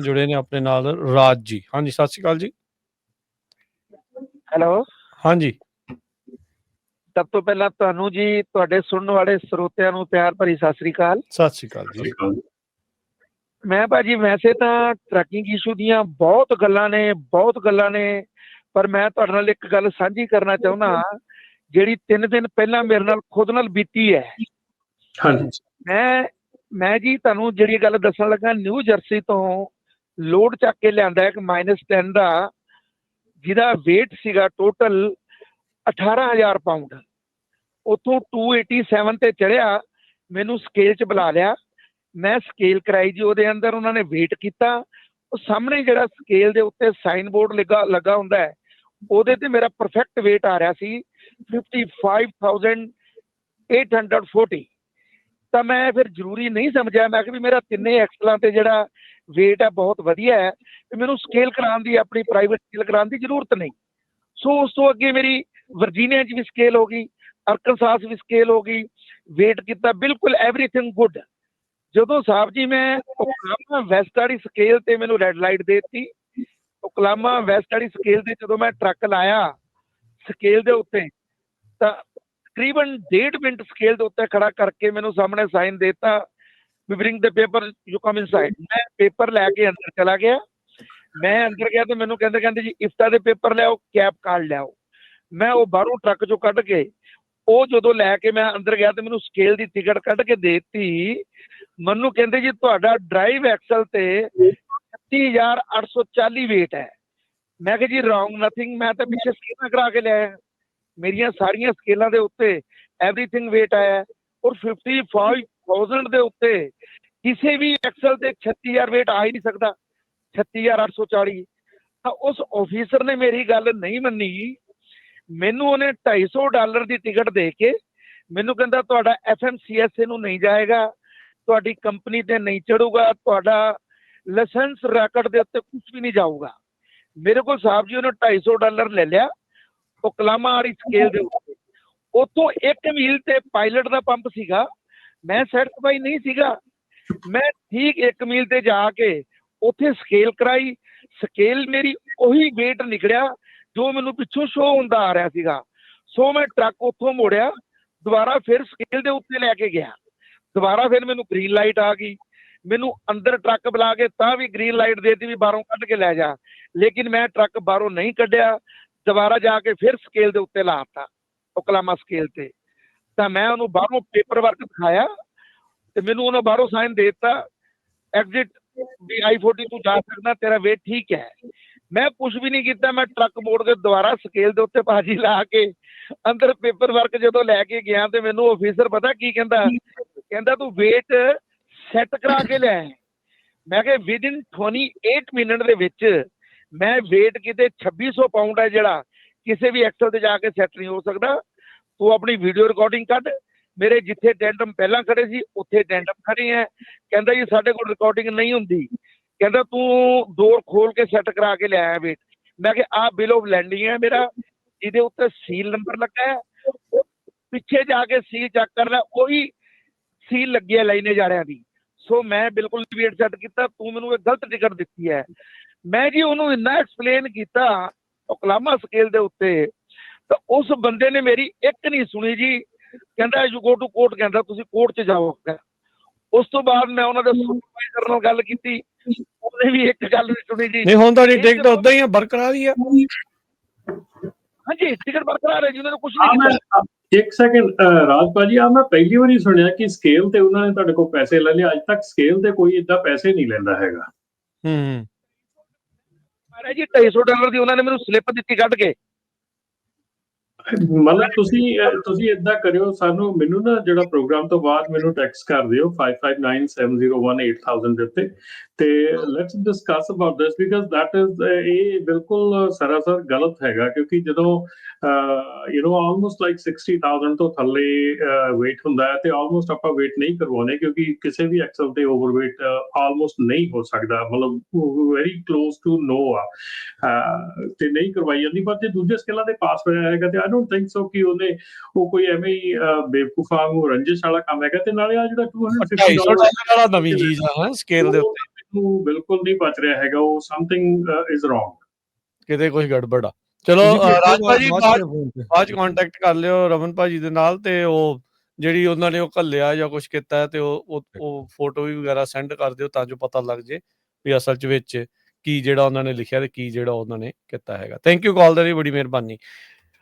ਜੁੜੇ ਨੇ ਆਪਣੇ ਨਾਲ ਰਾਜ ਜੀ। ਹਾਂਜੀ ਸਤਿ ਸ਼੍ਰੀ ਅਕਾਲ ਜੀ। ਹੈਲੋ। ਹਾਂਜੀ। ਸਭ ਤੋਂ ਪਹਿਲਾਂ ਤੁਹਾਨੂੰ ਜੀ ਤੁਹਾਡੇ ਸੁਣਨ ਵਾਲੇ ਸਰੋਤਿਆਂ ਨੂੰ ਪਿਆਰ ਭਰੀ ਸਤਿ ਸ੍ਰੀ ਅਕਾਲ। ਸਤਿ ਸ਼੍ਰੀ ਅਕਾਲ ਜੀ। ਮੈਂ ਭਾਜੀ ਵੈਸੇ ਤਾਂ ਟਰੱਕਿੰਗ ਇਸ਼ੂ ਦੀਆਂ ਬਹੁਤ ਗੱਲਾਂ ਨੇ ਬਹੁਤ ਗੱਲਾਂ ਨੇ ਪਰ ਮੈਂ ਤੁਹਾਡੇ ਨਾਲ ਇੱਕ ਗੱਲ ਸਾਂਝੀ ਕਰਨਾ ਚਾਹੁੰਦਾ ਜਿਹੜੀ 3 ਦਿਨ ਪਹਿਲਾਂ ਮੇਰੇ ਨਾਲ ਖੁਦ ਨਾਲ ਬੀਤੀ ਹੈ। ਹਾਂਜੀ। ਮੈਂ ਮੈਂ ਜੀ ਤੁਹਾਨੂੰ ਜਿਹੜੀ ਗੱਲ ਦੱਸਣ ਲੱਗਾ ਨਿਊ ਜਰਸੀ ਤੋਂ ਲੋਡ ਚੱਕ ਕੇ ਲਿਆਂਦਾ ਇੱਕ -10 ਦਾ, ਜਿਹਦਾ weight ਸੀਗਾ ਟੋਟਲ 18000 ਪਾਉਂਡ ਉਥੋਂ 287 ਤੇ ਚੜਿਆ ਮੈਨੂੰ ਸਕੇਲ 'ਚ ਬੁਲਾ ਲਿਆ। ਮੈਂ ਸਕੇਲ ਕਰਾਈ ਜੀ, ਉਹਦੇ ਅੰਦਰ ਉਹਨਾਂ ਨੇ weight ਕੀਤਾ। ਉਹ ਸਾਹਮਣੇ ਜਿਹੜਾ ਸਕੇਲ ਦੇ ਉੱਤੇ ਸਾਈਨ ਬੋਰਡ ਲੱਗਾ ਲੱਗਾ ਹੁੰਦਾ ਹੈ, ਉਹਦੇ ਤੇ ਮੇਰਾ ਪਰਫੈਕਟ weight ਆ ਰਿਹਾ ਸੀ 55840 ਤਾਂ ਮੈਂ ਫਿਰ ਜ਼ਰੂਰੀ ਨਹੀਂ ਸਮਝਿਆ, ਮੈਂ ਕਿ ਵੀ ਮੇਰਾ ਤਿੰਨੇ ਐਕਸਲਾਂ ਤੇ ਜਿਹੜਾ weight ਹੈ, ਬਹੁਤ ਵਧੀਆ ਹੈ ਤੇ ਮੈਨੂੰ ਸਕੇਲ ਕਰਾਉਣ ਦੀ, ਆਪਣੀ ਪ੍ਰਾਈਵੇਟ ਸਕੇਲ ਕਰਾਉਣ ਦੀ ਜ਼ਰੂਰਤ ਨਹੀਂ। ਸੋ ਉਸ ਤੋਂ ਅੱਗੇ ਮੇਰੀ ਵਰਜੀਨੀਆ 'ਚ ਵੀ ਸਕੇਲ ਹੋ ਗਈ ਅਰਕਨਸਾਸ ਵੀ ਸਕੇਲ ਹੋ ਗਈ, weight ਕੀਤਾ, ਬਿਲਕੁਲ ਐਵਰੀਥਿੰਗ ਗੁੱਡ ਜਦੋਂ ਸਾਹਿਬ ਜੀ ਮੈਂ ਓਕਲਾਮਾ ਵੈਸਟ ਵਾਲੀ ਸਕੇਲ ਤੇ ਮੈਨੂੰ ਰੈੱਡ ਲਾਈਟ ਦੇ ਦਿੱਤੀ ਓਕਲਾਮਾ ਵੈਸਟ ਵਾਲੀ ਸਕੇਲ ਤੇ ਜਦੋਂ ਮੈਂ ਟਰੱਕ ਲਾਇਆ ਸਕੇਲ ਦੇ ਉੱਤੇ, ਤਾਂ ਤਕਰੀਬਨ ਡੇਢ ਮਿੰਟ ਸਕੇਲ ਦੇ ਉੱਤੇ ਖੜਾ ਕਰਕੇ ਮੈਨੂੰ ਸਾਹਮਣੇ ਸਾਈਨ ਦੇਤਾ। We bring the paper you come inside ਮੈਂ ਪੇਪਰ ਲੈ ਕੇ ਅੰਦਰ ਚਲਾ ਗਿਆ। ਮੈਂ ਅੰਦਰ ਗਿਆ ਤੇ ਮੈਨੂੰ ਕਹਿੰਦੇ ਕਹਿੰਦੇ ਜੀ, ਇਫਤਾ ਦੇ ਪੇਪਰ ਲਿਆਓ ਕੈਪ ਕਾਰਡ ਲਿਆਓ। ਮੈਂ ਉਹ ਬਾਹਰੋਂ ਟਰੱਕ ਚੋਂ ਕੱਢ ਕੇ, ਉਹ ਜਦੋਂ ਲੈ ਕੇ ਮੈਂ ਅੰਦਰ ਗਿਆ ਤੇ ਮੈਨੂੰ ਸਕੇਲ ਦੀ ਟਿਕਟ ਕੱਢ ਕੇ ਦੇਤੀ, ਮੈਨੂੰ ਕਹਿੰਦੇ ਜੀ, ਤੁਹਾਡਾ ਡਰਾਈਵ ਐਕਸਲ ਤੇ 36840 weight ਹੈ। ਮੈਂ ਕਿਹਾ ਜੀ ਰੋਂਗ ਨਥਿੰਗ ਮੈਂ ਤਾਂ ਪਿੱਛੇ ਸਕੇਲਾਂ ਕਰਾ ਕੇ ਲਿਆਇਆ। ਮੇਰੀਆਂ ਸਾਰੀਆਂ ਸਕੇਲਾਂ ਦੇ ਉੱਤੇ ਐਵਰੀਥਿੰਗ weight ਆਇਆ। ਔਰ 1000 ਦੇ ਉੱਤੇ ਕਿਸੇ ਵੀ ਐਕਸਲ ਤੇ 36000 ਵੇਟ ਆ ਹੀ ਨਹੀਂ ਸਕਦਾ 36840 ਤਾਂ ਉਸ ਆਫੀਸਰ ਨੇ ਮੇਰੀ ਗੱਲ ਨਹੀਂ ਮੰਨੀ। ਮੈਨੂੰ ਉਹਨੇ 250 ਡਾਲਰ ਦੀ ਟਿਕਟ ਦੇ ਕੇ ਮੈਨੂੰ ਕਹਿੰਦਾ, ਤੁਹਾਡਾ ਐਫਐਮਸੀਐਸਏ ਨੂੰ ਨਹੀਂ ਜਾਏਗਾ, ਤੁਹਾਡੀ ਕੰਪਨੀ ਤੇ ਨਹੀਂ ਚੜੂਗਾ, ਤੁਹਾਡਾ ਲਾਇਸੈਂਸ ਰੈਕਟ ਦੇ ਉੱਤੇ ਕੁਝ ਵੀ ਨਹੀਂ ਜਾਊਗਾ। ਮੇਰੇ ਕੋਲ ਸਾਹਿਬ ਜੀ ਉਹਨੇ 250 ਡਾਲਰ ਲੈ ਲਿਆ, ਉਹ ਕਲਾਮਾ ਵਾਲੀ ਸਕੇਲ ਦੇ ਉੱਤੇ। ਉਤੋਂ 1 ਮੀਲ ਤੇ ਪਾਇਲਟ ਦਾ ਪੰਪ ਸੀਗਾ। ਮੈਂ ਸੈਟੀਸਫਾਈ ਨਹੀਂ ਸੀਗਾ। ਮੈਂ ਠੀਕ ਇੱਕ ਮੀਲ ਤੇ ਜਾ ਕੇ ਉੱਥੇ ਸਕੇਲ ਕਰਾਈ। ਸਕੇਲ ਮੇਰੀ ਉਹੀ weight ਨਿਕਲਿਆ ਜੋ ਮੈਨੂੰ ਪਿੱਛੋਂ ਸ਼ੋ ਹੁੰਦਾ ਆ ਰਿਹਾ ਸੀਗਾ। ਸੋ ਮੈਂ ਟਰੱਕ ਉੱਥੋਂ ਮੋੜਿਆ, ਦੁਬਾਰਾ ਫਿਰ ਸਕੇਲ ਦੇ ਉੱਤੇ ਲੈ ਕੇ ਗਿਆ। ਦੁਬਾਰਾ ਫਿਰ ਮੈਨੂੰ ਗ੍ਰੀਨ ਲਾਈਟ ਆ ਗਈ। ਮੈਨੂੰ ਅੰਦਰ ਟਰੱਕ ਬੁਲਾ ਕੇ ਤਾਂ ਵੀ ਗ੍ਰੀਨ ਲਾਈਟ ਦੇਤੀ ਵੀ ਬਾਹਰੋਂ ਕੱਢ ਕੇ ਲੈ ਜਾ। ਲੇਕਿਨ ਮੈਂ ਟਰੱਕ ਬਾਹਰੋਂ ਨਹੀਂ ਕੱਢਿਆ। ਦੁਬਾਰਾ ਜਾ ਕੇ ਫਿਰ ਸਕੇਲ ਦੇ ਉੱਤੇ ਲਾਤਾ ਓਕਲਾਮਾ ਸਕੇਲ ਤੇ। ਤਾਂ ਮੈਂ ਉਹਨੂੰ ਬਾਹਰੋਂ ਪੇਪਰ ਵਰਕ ਦਿਖਾਇਆ ਤੇ ਮੈਨੂੰ ਉਹਨੇ ਬਾਹਰੋਂ ਸਾਈਨ ਦੇ ਦਿੱਤਾ ਐਗਜ਼ਿਟ ਵੀ i40 ਤੂੰ ਜਾ ਸਕਦਾ, ਤੇਰਾ weight ਠੀਕ ਹੈ। ਮੈਂ ਕੁਝ ਵੀ ਨਹੀਂ ਕੀਤਾ, ਮੈਂ ਟਰੱਕ ਮੋੜ ਕੇ ਦੁਬਾਰਾ ਸਕੇਲ ਦੇ ਉੱਤੇ ਬਾਜੀ ਲਾ ਕੇ ਅੰਦਰ ਪੇਪਰ ਵਰਕ ਜਦੋਂ ਲੈ ਕੇ ਗਿਆ ਤੇ ਮੈਨੂੰ ਆਫੀਸਰ ਪਤਾ ਕੀ ਕਹਿੰਦਾ ਕਹਿੰਦਾ ਤੂੰ weight ਸੈੱਟ ਕਰਾ ਕੇ ਲੈ। ਮੈਂ ਕਿਹਾ ਵਿਦਿਨ 28 ਮਿੰਟ ਦੇ ਵਿੱਚ ਮੈਂ weight ਕਿਤੇ 2600 ਪਾਉਂਡ ਹੈ ਜਿਹੜਾ, ਕਿਸੇ ਵੀ ਐਕਸਲ ਤੇ ਜਾ ਕੇ ਸੈੱਟ ਨਹੀਂ ਹੋ ਸਕਦਾ। ਤੂੰ ਆਪਣੀ ਵੀਡੀਓ ਰਿਕਾਰਡਿੰਗ ਕੱਢ। ਮੇਰੇ ਜਿੱਥੇ ਟੈਂਡਮ ਪਹਿਲਾਂ ਖੜੇ ਸੀ, ਉੱਥੇ ਟੈਂਡਮ ਖੜੇ ਹੈ ਕਹਿੰਦਾ ਜੀ, ਸਾਡੇ ਕੋਲ ਰਿਕਾਰਡਿੰਗ ਨਹੀਂ ਹੁੰਦੀ। ਕਹਿੰਦਾ ਤੂੰ ਡੋਰ ਖੋਲ ਕੇ ਸੈੱਟ ਕਰਾ ਕੇ ਲਿਆਇਆ weight ਮੈਂ ਕਿਹਾ, ਆਹ ਬਿਲ ਆਫ ਲੈਂਡਿੰਗ ਹੈ ਮੇਰਾ। ਜਿਹਦੇ ਉੱਤੇ ਸੀਲ ਨੰਬਰ ਲੱਗਾ ਹੈ ਪਿੱਛੇ ਜਾ ਕੇ ਸੀਲ ਚੈੱਕ ਕਰਨਾ ਲੈ ਉਹੀ ਸੀਲ ਲੱਗੀ ਹੈ ਲਾਈਨੇ ਜਾੜਿਆਂ ਦੀ। ਸੋ ਮੈਂ ਬਿਲਕੁਲ weight ਸੈੱਟ ਕੀਤਾ। ਤੂੰ ਮੈਨੂੰ ਇਹ ਗਲਤ ਟਿਕਟ ਦਿੱਤੀ ਹੈ। ਮੈਂ ਜੀ ਉਹਨੂੰ ਇੰਨਾ ਐਕਸਪਲੇਨ ਕੀਤਾ ਓਕਲਾਮਾ ਸਕੇਲ ਦੇ ਉੱਤੇ ਤਾਂ ਉਸ ਬੰਦੇ ਨੇ ਮੇਰੀ ਇੱਕ ਨਹੀਂ ਸੁਣੀ ਜੀ। ਕਹਿੰਦਾ ਯੂ ਗੋ ਟੂ ਕੋਰਟ ਕਹਿੰਦਾ ਤੁਸੀਂ ਕੋਰਟ 'ਚ ਜਾਓ। ਉਸ ਤੋਂ ਬਾਅਦ ਮੈਂ ਉਹਨਾਂ ਦੇ ਸੁਪਰਵਾਈਜ਼ਰ ਨਾਲ ਗੱਲ ਕੀਤੀ। ਉਹਨੇ ਵੀ ਇੱਕ ਗੱਲ ਨਹੀਂ ਸੁਣੀ ਜੀ। ਨਹੀਂ ਹੁਣ ਤੁਹਾਡੀ ਟਿਕਟ ਉਦਾਂ ਹੀ ਆ ਬਰਕਰਾਰ ਹੀ ਆ। ਹਾਂਜੀ ਟਿਕਟ ਬਰਕਰਾਰ ਹੈ ਜੀ ਉਹਨਾਂ ਨੇ ਕੁਝ ਨਹੀਂ ਇੱਕ ਸੈਕਿੰਡ ਰਾਜ ਭਾਜੀ ਆ ਮੈਂ ਪਹਿਲੀ ਵਾਰੀ ਸੁਣਿਆ ਕਿ ਸਕੇਲ ਤੇ ਉਹਨਾਂ ਨੇ ਤੁਹਾਡੇ ਕੋਲ ਪੈਸੇ ਲੈ ਲਏ। ਅੱਜ ਤੱਕ ਸਕੇਲ ਤੇ ਕੋਈ ਇਦਾਂ ਪੈਸੇ ਨਹੀਂ ਲੈਂਦਾ ਹੈਗਾ। ਹੂੰ ਮਹਾਰਾਜ ਜੀ 250 ਡਾਲਰ ਦੀ ਉਹਨਾਂ ਨੇ ਮੈਨੂੰ ਸਲਿੱਪ ਦਿੱਤੀ ਕੱਢ ਕੇ। ਮਤਲਬ ਤੁਸੀਂ ਤੁਸੀਂ ਇਦਾਂ ਕਰਿਓ, ਸਾਨੂੰ ਮੈਨੂੰ ਨਾ ਜਿਹੜਾ ਪ੍ਰੋਗਰਾਮ ਤੋਂ ਬਾਅਦ ਮੈਨੂੰ ਟੈਕਸਟ ਕਰ ਦਿਓ 5597018000 ਦੇ ਉੱਤੇ। ਤੇ let's discuss about this because that is ਇਹ ਬਿਲਕੁਲ ਸਰਾਸਰ ਗਲਤ ਹੈਗਾ, ਕਿਉਂਕਿ ਜਦੋਂ ਯੂ نو ਆਲਮੋਸਟ ਲਾਈਕ 60000 ਤੋਂ ਥੱਲੇ weight ਹੁੰਦਾ ਹੈ, ਤੇ ਆਲਮੋਸਟ ਆਪਾਂ weight ਨਹੀਂ ਕਰਵਾਉਣੇ ਕਿਉਂਕਿ ਕਿਸੇ ਵੀ ਐਕਸਲ ਤੇ ਓਵਰਵੇਟ ਆਲਮੋਸਟ ਨਹੀਂ ਹੋ ਸਕਦਾ, ਮਤਲਬ ਵੈਰੀ ਕਲੋਜ਼ ਟੂ ਨੋ ਆ। ਤੇ ਨਹੀਂ ਕਰਵਾਈ ਜਾਂਦੀ, ਪਰ ਜੇ ਦੂਜੇ ਸਕੇਲਾਂ ਤੇ ਪਾਸ ਹੋਇਆ ਹੈਗਾ, ਤੇ ਡੋਨਟ ਥਿੰਕ ਸੋ ਕਿ ਉਹਨੇ ਉਹ ਕੋਈ ਐਵੇਂ ਹੀ ਬੇਵਕੂਫਾ ਨੂੰ ਰੰਜਿਸ਼ ਵਾਲਾ ਕੰਮ ਹੈਗਾ ਤੇ ਨਾਲੇ ਆ ਜਿਹੜਾ 250 250 ਡਾਲਰ ਵਾਲਾ ਨਵੀਂ ਚੀਜ਼ ਆ ਹਾਂ ਸਕੇਲ ਦੇ ਉੱਤੇ। ਨੂੰ ਬਿਲਕੁਲ ਨਹੀਂ ਪਚ ਰਿਹਾ ਹੈਗਾ ਉਹ ਸਮਥਿੰਗ ਇਜ਼ ਰੋਂਗ ਕਿਤੇ ਕੁਝ ਗੜਬੜ ਆ। ਚਲੋ ਰਾਜ ਭਾਜੀ ਬਾਅਦ ਕੰਟੈਕਟ ਕਰ ਲਿਓ ਰਮਨ ਭਾਜੀ ਦੇ ਨਾਲ ਤੇ ਉਹ ਜਿਹੜੀ ਉਹਨਾਂ ਨੇ ਉਹ ਘੱਲਿਆ ਜਾਂ ਕੁਝ ਕੀਤਾ ਹੈ ਤੇ ਉਹ ਉਹ- ਉਹ ਫੋਟੋ ਵੀ ਵਗੈਰਾ ਸੈਂਡ ਕਰ ਦਿਓ ਤਾਂ ਜੋ ਪਤਾ ਲੱਗ ਜੇ ਵੀ ਅਸਲ ਚ ਵਿੱਚ ਕੀ ਜਿਹੜਾ ਉਹਨਾਂ ਨੇ ਲਿਖਿਆ ਤੇ ਕੀ ਜਿਹੜਾ ਉਹਨਾਂ ਨੇ ਕੀਤਾ ਹੈਗਾ। ਥੈਂਕ ਯੂ ਕਾਲ ਦੇ ਲਈ ਬੜੀ ਮਿਹਰਬਾਨੀ।